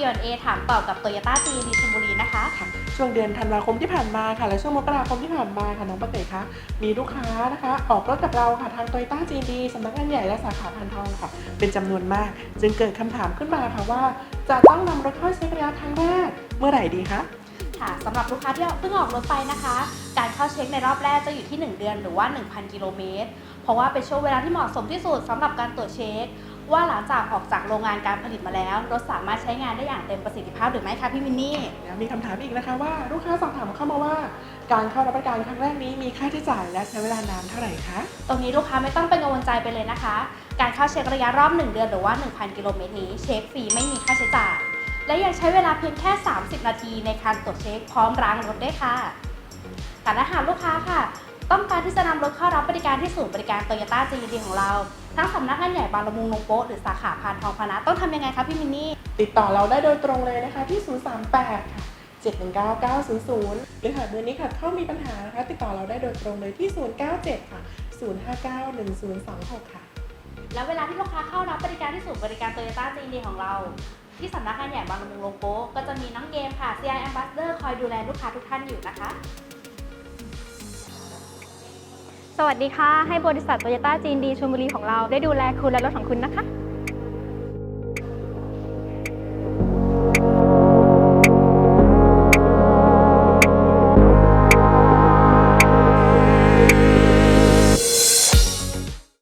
โยต้าจีดีชลบุรีนะคะค่ะช่วงเดือนธันวาคมที่ผ่านมาค่ะ และช่วงมกราคมที่ผ่านมาค่ะน้องปะเต๋คะมีลูกค้านะคะ ออกรถกับเราค่ะทางโตโยต้าจีดีสำนักงานใหญ่และสาขาพันทองค่ะ เป็นจำนวนมาก จึงเกิดคำถามขึ้นมาค่ะว่า จะต้องนำรถเข้าใช้ระยะครั้งแรกเมื่อไหร่ดีคะค่ะสำหรับลูกค้าที่เพิ่งออกรถไปนะคะ การเข้าเช็คในรอบแรกจะอยู่ที่ 1 เดือนหรือว่า 1,000 กิโลเมตร เพราะว่าเป็นช่วงเวลาที่เหมาะสมที่สุดสำหรับการตรวจเช็ค ว่าหลังจากออกจากโรงงานการผลิตมาแล้ว รถสามารถใช้งานได้อย่างเต็มประสิทธิภาพหรือไม่คะพี่มินนี่แล้วมีคำถามอีกนะคะว่าลูกค้าสอบถามเข้ามาว่า การเข้ารับประกันครั้งแรกนี้มีค่าใช้จ่ายและใช้เวลานานเท่าไหร่คะ ตรงนี้ลูกค้าไม่ต้องเป็นกังวลใจไปเลยนะคะ การเข้าเช็คระยะรอบ 1 เดือนหรือว่า 1,000 กิโลเมตรนี้เช็คฟรีไม่มีค่าใช้จ่าย และยังใช้เวลาเพียงแค่ 30 นาทีในการตรวจเช็คพร้อมล้างรถได้วยค่ะแต่ถ้าหากลูกค้าค่ะ ต้องการที่จะนำรถเข้ารับบริการที่ศูนย์บริการโตโยต้าจีดีของเรา ทั้งสำนักงานใหญ่บางละมุงนงโป๊ะหรือสาขาพานทองพานะต้องทำยังไงคะพี่มินนี่ ติดต่อเราได้โดยตรงเลยนะคะที่ 038 ค่ะ 719-900 หรือหากเบอร์นี้ค่ะเข้ามีปัญหานะคะติดต่อเราได้โดยตรงเลยที่ 097 ค่ะ 059-1026 ค่ะ แล้วเวลาที่ลูกค้าเข้ารับบริการที่ศูนย์บริการโตโยต้าจีดีของเราที่สำนักงานใหญ่บางละมุงลงโป๊ะก็จะมีน้องเกมค่ะ CI Ambassador คอยดูแลลูกค้าทุกท่านอยู่นะคะ สวัสดีค่ะ ให้บริษัทโตโยต้าจีนดีชลบุรีของเราได้ดูแลคุณและรถของคุณนะคะ